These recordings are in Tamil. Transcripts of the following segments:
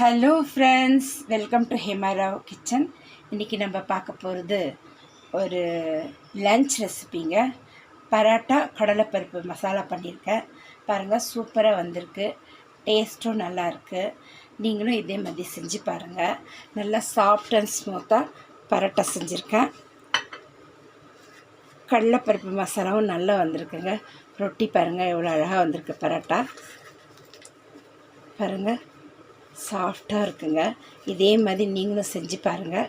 Hello friends welcome to Hemarao kitchen இன்றைக்கி நம்ம பார்க்க போகிறது ஒரு லஞ்ச் ரெசிபிங்க பரோட்டா கடலைப்பருப்பு மசாலா பண்ணியிருக்கேன் பாருங்கள் சூப்பராக வந்திருக்கு. டேஸ்ட்டும் நல்லாயிருக்கு நீங்களும் இதே மாதிரி செஞ்சு பாருங்கள் நல்லா சாஃப்ட் அண்ட் ஸ்மூத்தாக பரோட்டா செஞ்சுருக்கேன். கடலைப்பருப்பு மசாலாவும் நல்லா வந்திருக்குங்க. ரொட்டி பாருங்கள் எவ்வளோ அழகாக வந்திருக்கு பரோட்டா. பாருங்கள் சாஃப்டாக இருக்குங்க. இதே மாதிரி நீங்களும் செஞ்சு பாருங்கள்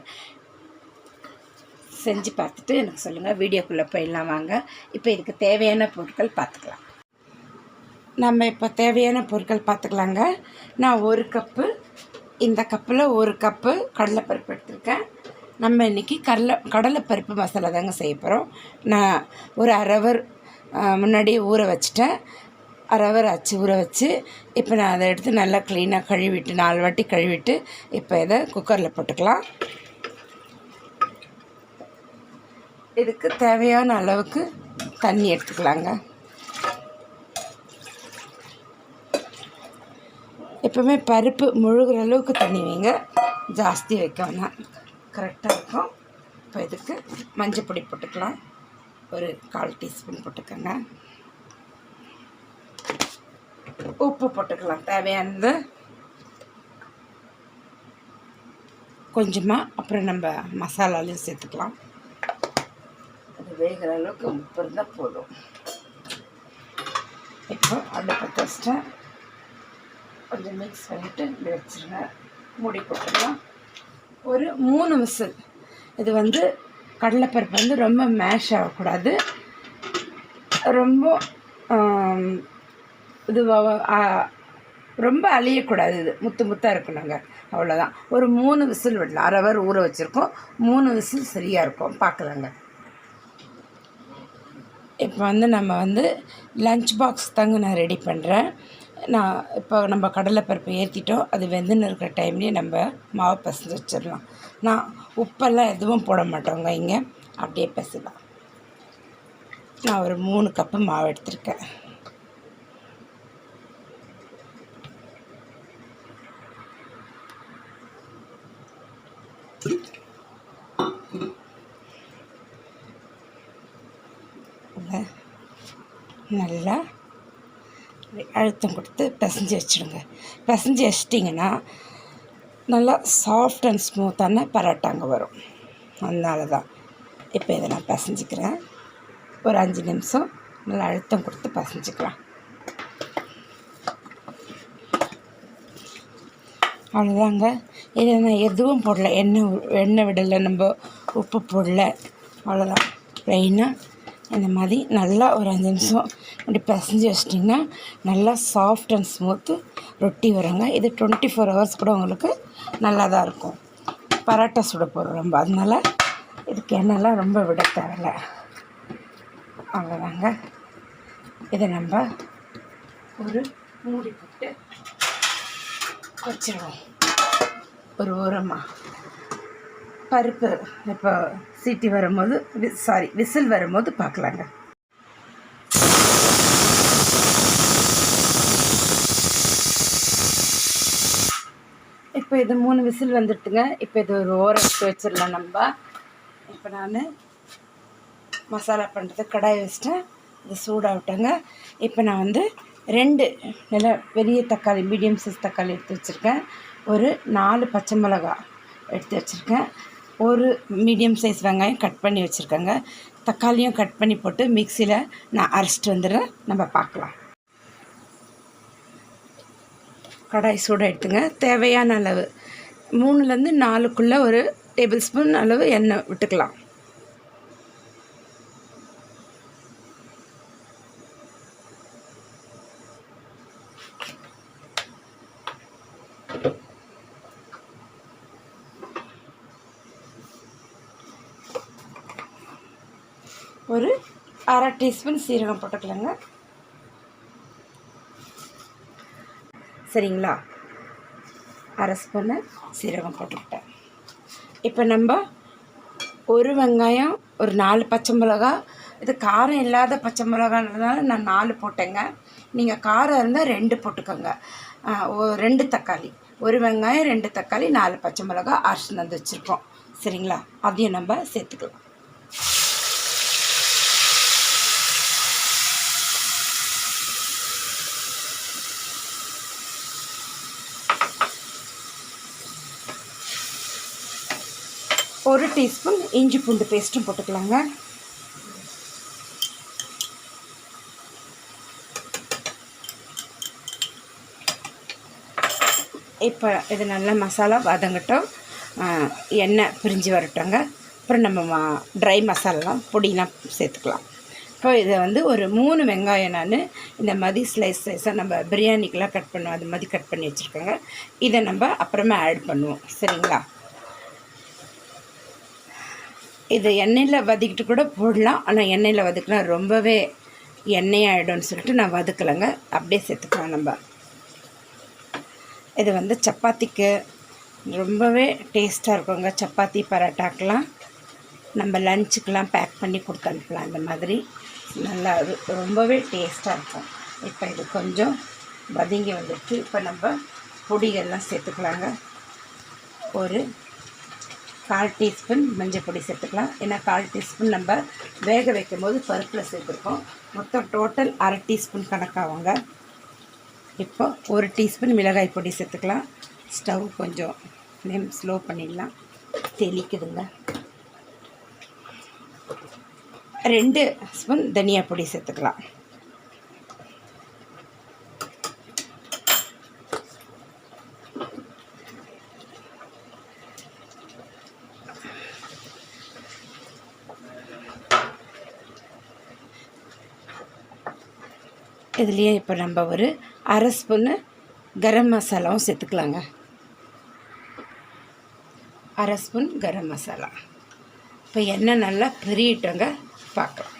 செஞ்சு பார்த்துட்டு எனக்கு சொல்லுங்கள் வீடியோக்குள்ளே போயிடலாம் வாங்க. இப்போ இதுக்கு தேவையான பொருட்கள் பார்த்துக்கலாம். நம்ம இப்போ தேவையான பொருட்கள் பார்த்துக்கலாங்க. நான் ஒரு கப்பு இந்த கப்பில் ஒரு கப்பு கடலைப்பருப்பு எடுத்திருக்கேன். நம்ம இன்றைக்கி கடலை கடலைப்பருப்பு மசாலா தாங்க செய்ய போகிறோம் நான் ஒரு அரவர் முன்னாடியே ஊற வச்சிட்டேன். அரவர் அச்சு ஊற வச்சு இப்போ நான் அதை எடுத்து நல்லா க்ளீனாக கழுவிட்டு நாலு வாட்டி கழுவிட்டு இப்போ இதை குக்கரில் போட்டுக்கலாம். இதுக்கு தேவையான அளவுக்கு தண்ணி எடுத்துக்கலாங்க. எப்போவுமே பருப்பு முழுகிற அளவுக்கு தண்ணி வைங்க. ஜாஸ்தி வைக்க வேணாம். கரெக்டாக இருக்கும். இப்போ இதுக்கு மஞ்சள் பொடி போட்டுக்கலாம். ஒரு கால் டீஸ்பூன் போட்டுக்கோங்க. உப்பு போட்டுக்கலாம். தேவையானது கொஞ்சமாக அப்புறம் நம்ம மசாலாலையும் சேர்த்துக்கலாம். அது வேகிற அளவுக்கு உப்பு இருந்தால் போதும். இப்போ அடுப்பை தச்சிட்டேன் கொஞ்சம் மிக்ஸ் பண்ணிவிட்டு இப்படி வச்சுருங்க. மூடி போட்டுடலாம் ஒரு மூணு விசில். இது வந்து கடலைப்பருப்பு வந்து ரொம்ப மேஷ் ஆகக்கூடாது. ரொம்ப இது ரொம்ப அழியக்கூடாது இது. முத்து முத்தாக இருக்கணுங்க. அவ்வளோதான் ஒரு மூணு விசில் விடலாம். அரை அவர் ஊற வச்சுருக்கோம். மூணு விசில் சரியாக இருக்கும். பார்க்கலாங்க இப்போ வந்து நம்ம வந்து லஞ்ச் பாக்ஸ் தாங்க நான் ரெடி பண்ணுறேன் நான் இப்போ நம்ம கடலைப்பருப்பு ஏற்றிட்டோம் அது வெந்துன்னு இருக்கிற டைம்லேயே நம்ம மாவு பசஞ்சு வச்சிடலாம். நான் உப்பெல்லாம் எதுவும் போட மாட்டோங்க இங்கே. அப்படியே பசலாம். நான் ஒரு மூணு கப்பு மாவு எடுத்திருக்கேன். நல்லா அழுத்தம் கொடுத்து பிசைஞ்சு வச்சுடுங்க. பிசைஞ்சு வச்சிட்டிங்கன்னா நல்லா சாஃப்ட் அண்ட் ஸ்மூத்தான பரோட்டாங்க வரும். அதனால தான் இப்போ இதை நான் பிசைஞ்சிக்கிறேன். ஒரு அஞ்சு நிமிஷம் நல்லா அழுத்தம் கொடுத்து பசைஞ்சிக்கலாம். அவ்வளோதாங்க இதை நான் எதுவும் போடல. எண்ணெய் எண்ணெய் விடலை. நம்ம உப்பு போடல. அவ்வளோதான் ப்ளைனாக இந்த மாதிரி நல்லா ஒரு அஞ்சு நிமிஷம் இப்படி பிசைஞ்சு வச்சிட்டிங்கன்னா நல்லா சாஃப்ட் அண்ட் ஸ்மூத்து ரொட்டி வருங்க. இது டுவெண்ட்டி ஃபோர் ஹவர்ஸ் கூட உங்களுக்கு நல்லா தான் இருக்கும். பரோட்டா சுட போகிறோம் ரொம்ப. அதனால இதுக்கு எண்ணெய்லாம் ரொம்ப விட தேவையில்ல. அவ்வளோதாங்க இதை நம்ம ஒரு மூடி போட்டு வச்சிடுவோம் ஒரு ஓரமாக பருப்பு இப்போ சீட்டி வரும்போது சாரி விசில் வரும்போது பார்க்கலாங்க. இப்போ இது மூணு விசில் வந்துடுதுங்க இப்போ இது ஒரு ஓரம் எடுத்து வச்சிடலாம் நம்ம. இப்போ நான் மசாலா பண்ணுறது கடாய் வச்சிட்டேன். இது சூடாகட்டேங்க. இப்போ நான் வந்து ரெண்டு நல்ல பெரிய தக்காளி மீடியம் சைஸ் தக்காளி எடுத்து வச்சுருக்கேன். ஒரு நாலு பச்சை மிளகா எடுத்து வச்சுருக்கேன். ஒரு மீடியம் சைஸ் வெங்காயம் கட் பண்ணி வச்சுருக்கேங்க. தக்காளியும் கட் பண்ணி போட்டு மிக்சியில் நான் அரைச்சிட்டு வந்துடுறேன். நம்ம பார்க்கலாம். கடாய் சூடாக எடுத்துங்க. தேவையான அளவு. மூணுலேருந்து நாலுக்குள்ளே ஒரு டேபிள் ஸ்பூன் அளவு எண்ணெய் விட்டுக்கலாம். ஒரு அரை டீஸ்பூன் சீரகம் போட்டுக்கலாங்க. சரிங்களா? அரை ஸ்பூனு சீரகம் போட்டுக்கிட்டேன். இப்போ நம்ம ஒரு வெங்காயம் ஒரு நாலு பச்சை மிளகா இது காரம் இல்லாத பச்சை மிளகான்றதுனால நான் நாலு போட்டேங்க. நீங்கள் காரம் இருந்தால் ரெண்டு போட்டுக்கோங்க. ரெண்டு தக்காளி. ஒரு வெங்காயம் ரெண்டு தக்காளி நாலு பச்சை மிளகா அரிசி வந்து வச்சுருக்கோம். சரிங்களா? அதையும் நம்ம சேர்த்துக்கலாம். டீஸ்பூன் இஞ்சி பூண்டு பேஸ்ட்டும் போட்டுக்கலாங்க. இப்போ இது நல்லா மசாலா வதங்கட்டும். எண்ணெய் பிரிஞ்சு வரட்டுங்க அப்புறம் நம்ம மா ட்ரை மசாலாலாம் பொடிலாம் சேர்த்துக்கலாம். இப்போ இதை வந்து ஒரு மூணு வெங்காயம் நான் இந்த மாதிரி ஸ்லைஸ் ஸ்லைஸாக நம்ம பிரியாணிக்கெலாம் கட் பண்ணுவோம் அது மாதிரி கட் பண்ணி வச்சுருக்கோங்க. இதை நம்ம அப்புறமா ஆட் பண்ணுவோம். சரிங்களா? இது எண்ணெயில் வதக்கிட்டு கூட போடலாம். ஆனால் எண்ணெயில் வதக்கினா ரொம்பவே எண்ணெய் ஆகிடும்னு சொல்லிட்டு நான் வதக்கலைங்க. அப்படியே சேர்த்துக்கலாம் நம்ம. இது வந்து சப்பாத்திக்கு ரொம்பவே டேஸ்ட்டாக இருக்குங்க. சப்பாத்தி பரோட்டாக்கெலாம் நம்ம லஞ்சுக்கெலாம் பேக் பண்ணி கொடுத்து அனுப்பலாம். இந்த மாதிரி நல்லா ரொம்பவே டேஸ்ட்டாக இருக்கும். இப்போ இது கொஞ்சம் வதங்கி வந்துட்டு இப்போ நம்ம பொடிகள்லாம் சேர்த்துக்கலாங்க. ஒரு கால் டீஸ்பூன் மஞ்சள் பொடி சேர்த்துக்கலாம். ஏன்னா கால் டீஸ்பூன் நம்ம வேக வைக்கும் போது பருப்பில் சேர்த்துருக்கோம். மொத்தம் டோட்டல் அரை டீஸ்பூன் கணக்காகுங்க. இப்போ ஒரு டீஸ்பூன் மிளகாய் பொடி சேர்த்துக்கலாம். ஸ்டவ் கொஞ்சம் ஃப்ளேம் ஸ்லோ பண்ணிடலாம். தெளிக்குதுங்க. ரெண்டு ஸ்பூன் தனியா பொடி சேர்த்துக்கலாம். இதுலேயே இப்போ நம்ம ஒரு அரை ஸ்பூன்னு கரம் மசாலாவும் சேர்த்துக்கலாங்க. அரை ஸ்பூன் கரம் மசாலா. இப்போ எண்ணெய் நல்லா பெரியட்டோங்க பார்க்கலாம்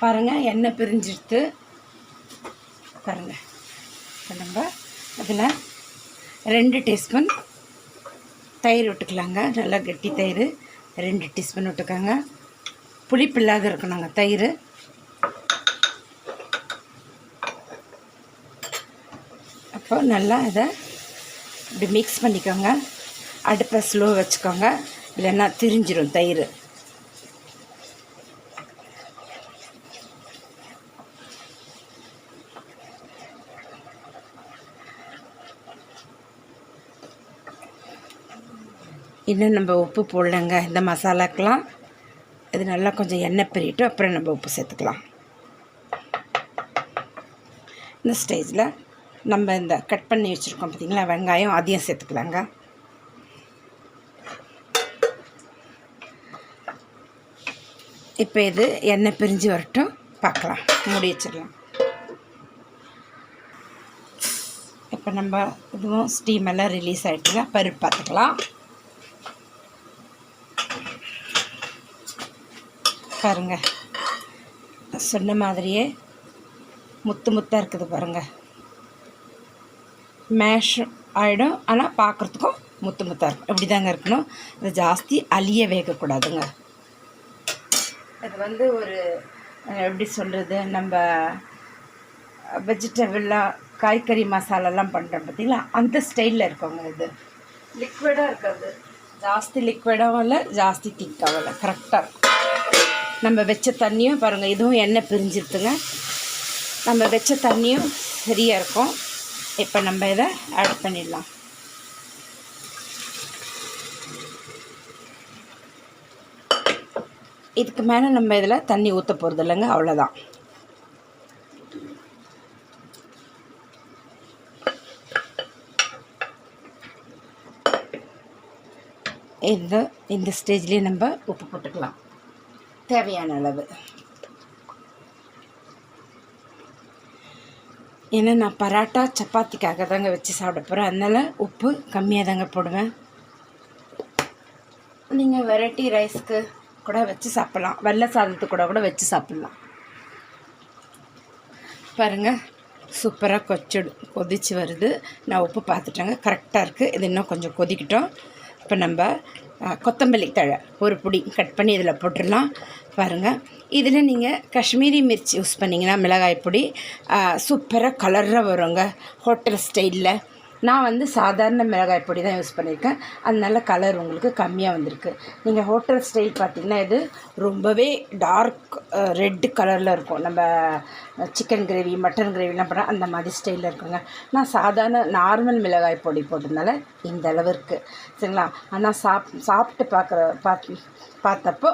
பாருங்கள் எண்ணெய் பிரிஞ்சிடுத்து. பாருங்கள் இப்போ நம்ம அதில் ரெண்டு டீஸ்பூன் தயிர் விட்டுக்கலாங்க. நல்லா கெட்டி தயிர். ரெண்டு டீஸ்பூன் விட்டுக்கோங்க. புளிப்பு இல்லாத இருக்கணுங்க தயிர். அப்போ நல்லா இதை இப்படி மிக்ஸ் பண்ணிக்கோங்க. அடுப்பை ஸ்லோ வச்சுக்கோங்க. இல்லைன்னா திரிஞ்சிடும் தயிர். இன்னும் நம்ம உப்பு போடலங்க. இந்த மசாலாக்கெலாம் இது நல்லா கொஞ்சம் எண்ணெய் பிரிட்டு அப்புறம் நம்ம உப்பு சேர்த்துக்கலாம். இந்த ஸ்டேஜில் நம்ம இந்த கட் பண்ணி வச்சுருக்கோம் பார்த்தீங்களா வெங்காயம் அதையும் சேர்த்துக்கலாங்க. இப்போ இது எண்ணெய் பிரிஞ்சு வரட்டும். பார்க்கலாம். மூடி வச்சிடலாம். இப்போ நம்ம இதுவும் ஸ்டீம் எல்லாம் ரிலீஸ் ஆகிட்டுல பருப்பு பார்த்துக்கலாம். பாருங்க. சொன்ன மாதிரியே முத்து முத்தாக இருக்குது பாருங்க. மேஷ் ஆகிடும் ஆனால் பார்க்குறதுக்கும் முத்து முத்தாக இருக்கும் இப்படி தாங்க இருக்கணும். இது ஜாஸ்தி அழிய வேகக்கூடாதுங்க இது வந்து ஒரு எப்படி சொல்கிறது நம்ம வெஜிடபிளாக காய்கறி மசாலாலாம் பண்ணுறோம் பார்த்தீங்களா? அந்த ஸ்டைலில் இருக்கவங்க இது. லிக்விடாக இருக்காது. ஜாஸ்தி லிக்விடாகவும் இல்லை ஜாஸ்தி திக்காகவும் இல்லை. கரெக்டாக இருக்கும். நம்ம வச்ச தண்ணியும் பாருங்கள் இதுவும் எண்ணெய் பிரிஞ்சிருத்துங்க நம்ம வச்ச தண்ணியும் சரியாக இருக்கும். இப்போ நம்ம இதை ஆட் பண்ணிடலாம். இதுக்கு மேலே நம்ம இதில் தண்ணி ஊற்ற போகிறது இல்லைங்க அவ்வளோதான் இந்த இந்த ஸ்டேஜ்லேயே நம்ம உப்பு போட்டுக்கலாம். தேவையான அளவு. ஏன்னா நான் பராட்டா சப்பாத்திக்காக தாங்க வச்சு சாப்பிட போகிறேன் அதனால் உப்பு கம்மியாக தாங்க போடுவேன் நீங்கள் வெரைட்டி ரைஸ்க்கு கூட வச்சு சாப்பிட்லாம். வெள்ளை சாதத்து கூட கூட வச்சு சாப்பிட்லாம். பாருங்கள் சூப்பராக கொச்சு கொதிச்சு வருது. நான் உப்பு பார்த்துட்டேங்க. கரெக்டாக இருக்குது இது இன்னும் கொஞ்சம் கொதிக்கிட்டோம். இப்போ நம்ம கொத்தமல்லி தழை ஒரு பொடி கட் பண்ணி இதில் போட்டுடலாம். பாருங்கள் இதில் நீங்கள் காஷ்மீரி மிர்ச்சி யூஸ் பண்ணிங்கன்னா மிளகாய் பொடி சூப்பராக கலராக வருங்க. ஹோட்டல் ஸ்டைலில் நான் வந்து சாதாரண மிளகாய் பொடி தான் யூஸ் பண்ணியிருக்கேன். அதனால கலர் உங்களுக்கு கம்மியாக வந்திருக்கு. நீங்கள் ஹோட்டல் ஸ்டைல் பார்த்தீங்கன்னா இது ரொம்பவே டார்க் ரெட் கலரில் இருக்கும். நம்ம சிக்கன் கிரேவி மட்டன் கிரேவிலாம் பண்ணால் அந்த மாதிரி ஸ்டைலில் இருக்குங்க. நான் சாதாரண நார்மல் மிளகாய் பொடி போட்டதுனால இந்த அளவிற்கு. சரிங்களா? ஆனால் சாப் சாப்பிட்டு பார்க்குற பார்த்து பார்த்தப்போ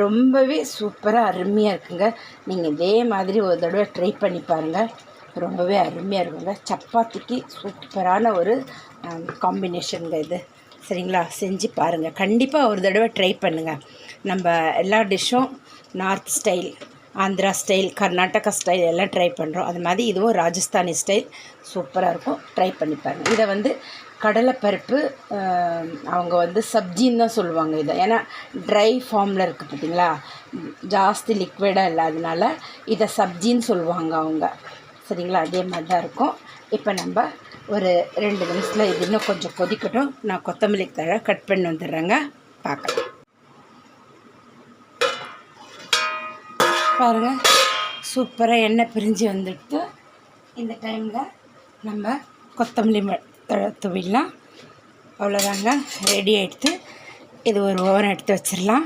ரொம்பவே சூப்பராக அருமையாக இருக்குங்க. நீங்கள் இதே மாதிரி ஒரு தடவை ட்ரை பண்ணி பாருங்கள் ரொம்பவே அருமையாக இருக்குங்க. சப்பாத்திக்கு சூப்பரான ஒரு காம்பினேஷனுங்க இது. சரிங்களா? செஞ்சு பாருங்கள் கண்டிப்பாக ஒரு தடவை ட்ரை பண்ணுங்கள் நம்ம எல்லா டிஷ்ஷும் north style Andhra style Karnataka style எல்லாம் ட்ரை பண்ணுறோம் அது மாதிரி இதுவும் ராஜஸ்தானி ஸ்டைல் சூப்பராக இருக்கும். ட்ரை பண்ணி பாருங்கள் இதை வந்து கடலைப்பருப்பு அவங்க வந்து சப்ஜின்னு தான் சொல்லுவாங்க இதை. ஏன்னா ட்ரை ஃபார்மில் இருக்குது பார்த்தீங்களா ஜாஸ்தி லிக்விடாக இல்லாதனால இதை சப்ஜின்னு சொல்லுவாங்க அவங்க. சரிங்களா? அதே மாதிரி தான் இருக்கும். இப்போ நம்ம ஒரு ரெண்டு நிமிஷத்தில் இது இன்னும் கொஞ்சம் கொதிக்கட்டும். நான் கொத்தமல்லி தழை கட் பண்ணி வந்துடுறேங்க. பார்க்கலாம் பாருங்கள் சூப்பராக எண்ணெய் பிரிஞ்சு வந்துட்டு இந்த டைமில் நம்ம கொத்தமல்லி ம- தழை துவிடலாம் அவ்வளோதாங்க ரெடி ஆகிடுத்து இது ஒரு ஓவன் எடுத்து வச்சிடலாம்.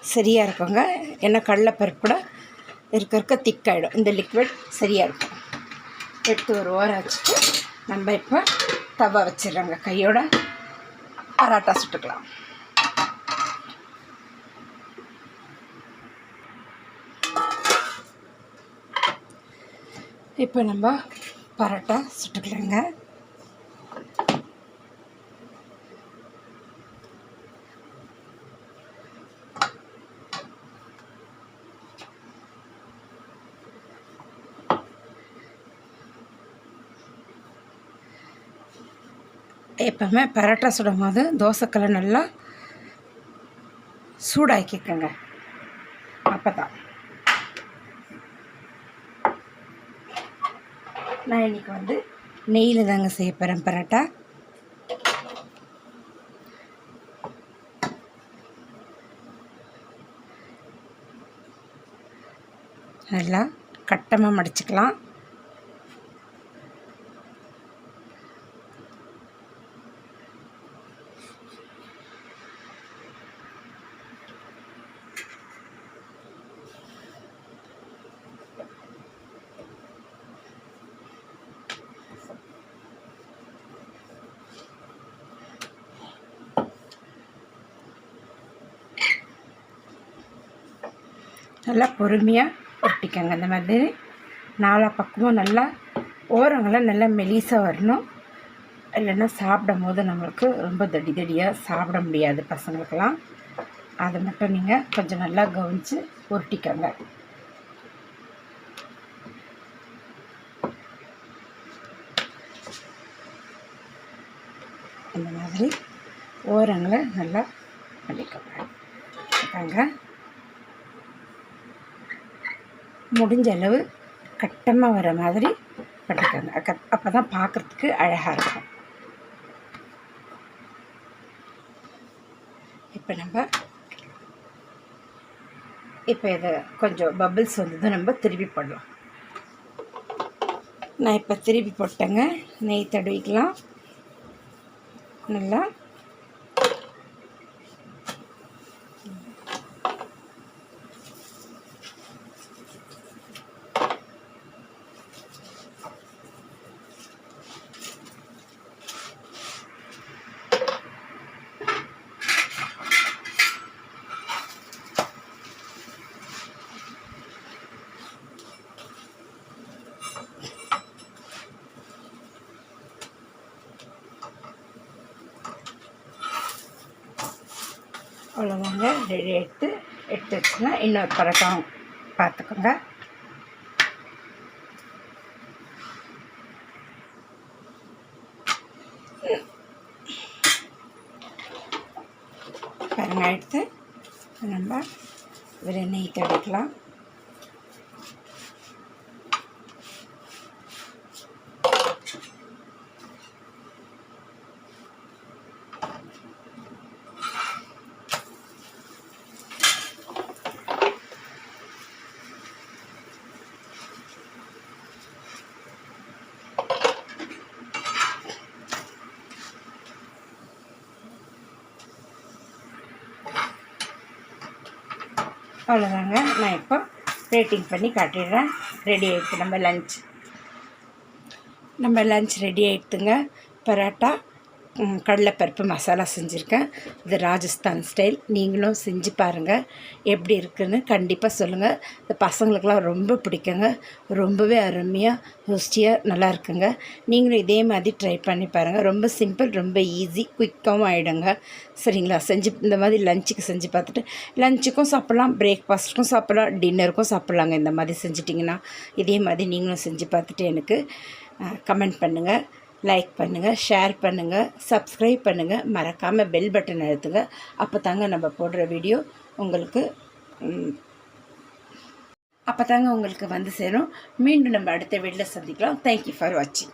சரியாக இருக்குங்க. ஏன்னா கடலைப்பருப்பு கூட இருக்க இருக்க திக்காயிடும். இந்த லிக்விட் சரியாக இருக்கும். எடுத்து ஒரு ஓரம் வச்சுட்டு நம்ம இப்போ தவா வச்சிடுறாங்க. கையோட பராட்டா சுட்டுக்கலாம். இப்போ நம்ம பரோட்டா சுட்டுக்கலாங்க. எப்போவுமே பரோட்டா சுடும் போது தோசைக்கல்லை நல்லா சூடாக்கிக்கோங்க. அப்போ தான் நான் இன்னைக்கு வந்து நெய்யில் தாங்க செய்ய போகிறேன் பரோட்டா. நல்லா கட்டமாக மடிச்சுக்கலாம். நல்லா பொறுமையாக ஒட்டிக்கங்க. இந்த மாதிரி நாலா பக்கமும் நல்லா ஓரங்களாக நல்லா மெலிசாக வரணும். இல்லைன்னா சாப்பிடும் போது நம்மளுக்கு ரொம்ப தடி தடியாக சாப்பிட முடியாது பசங்களுக்கெல்லாம். அதை மட்டும் நீங்கள் கொஞ்சம் நல்லா கவனித்து உருட்டிக்கோங்க இந்த மாதிரி ஓரங்களை நல்லா பண்ணிக்கோங்க பாருங்க முடிஞ்ச அளவு கட்டமாக வர மாதிரி பண்ணிக்கோங்க. அப்போ தான் பார்க்குறதுக்கு அழகாக இருக்கும். இப்போ நம்ம இப்போ இதை கொஞ்சம் பபிள்ஸ் வந்தது நம்ம திருப்பி போடலாம். நான் இப்போ திருப்பி போட்டேங்க. நெய் தடவிக்கலாம். நல்லா அவ்வளோதாங்க ரெடி எடுத்து எடுத்து வச்சுன்னா இன்னொரு பரோட்டாவும் பார்த்துக்கோங்க. பாருங்க எடுத்து நம்ம இதில் நெய் தடிக்கலாம் அவ்வளோதாங்க நான் இப்போ ரேட்டிங் பண்ணி காட்டிடுறேன். ரெடி ஆகிடுச்சு நம்ம லஞ்ச் நம்ம லஞ்ச் ரெடி ஆகிடுதுங்க பரோட்டா. கடலைப்பருப்பு மசாலா செஞ்சுருக்கேன். இது ராஜஸ்தான் ஸ்டைல் நீங்களும் செஞ்சு பாருங்கள் எப்படி இருக்குன்னு கண்டிப்பாக சொல்லுங்கள் இந்த பசங்களுக்கெல்லாம் ரொம்ப பிடிக்குங்க. ரொம்பவே அருமையாக ருசியாக நல்லா இருக்குங்க. நீங்களும் இதே மாதிரி ட்ரை பண்ணி பாருங்கள் ரொம்ப சிம்பிள் ரொம்ப ஈஸி குயிக்காகவும் ஆகிடுங்க சரிங்களா? செஞ்சு இந்த மாதிரி லஞ்சுக்கு செஞ்சு பார்த்துட்டு லஞ்சுக்கும் சாப்பிட்லாம் பிரேக்ஃபாஸ்ட்டுக்கும் சாப்பிட்லாம் டின்னருக்கும் சாப்பிட்லாங்க. இந்த மாதிரி செஞ்சிட்டிங்கன்னா இதே மாதிரி நீங்களும் செஞ்சு பார்த்துட்டு எனக்கு கமெண்ட் பண்ணுங்கள் லைக் பண்ணுங்கள் ஷேர் பண்ணுங்கள் சப்ஸ்கிரைப் பண்ணுங்கள் மறக்காமல் பெல் பட்டன் அழுத்துங்க. அப்போ தாங்க நம்ம போடுற வீடியோ உங்களுக்கு அப்போ தாங்க உங்களுக்கு வந்து சேரும். மீண்டும் நம்ம அடுத்த வீட்டில் சந்திக்கலாம். தேங்க்யூ ஃபார் வாட்சிங்